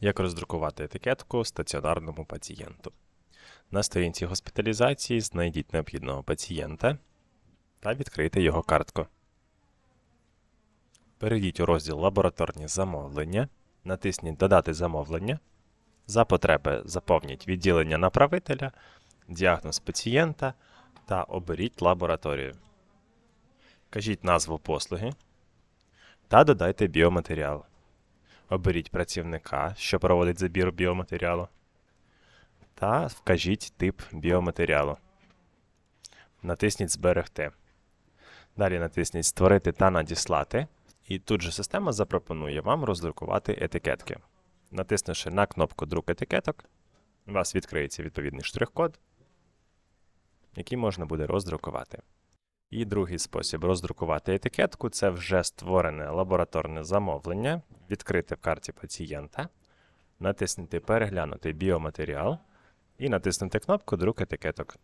Як роздрукувати етикетку стаціонарному пацієнту. На сторінці госпіталізації знайдіть необхідного пацієнта та відкрийте його картку. Перейдіть у розділ Лабораторні замовлення, натисніть Додати замовлення. За потреби заповніть відділення направителя, діагноз пацієнта та оберіть лабораторію. Кажіть назву послуги та додайте біоматеріал. Оберіть працівника, що проводить забір біоматеріалу, та вкажіть тип біоматеріалу. Натисніть Зберегти. Далі натисніть Створити та надіслати. І тут же система запропонує вам роздрукувати етикетки. Натиснувши на кнопку Друк етикеток, у вас відкриється відповідний штрих-код, який можна буде роздрукувати. І другий спосіб роздрукувати етикетку це вже створене лабораторне замовлення, відкрити в карті пацієнта, натиснути Переглянути біоматеріал і натиснути кнопку Друк етикеток.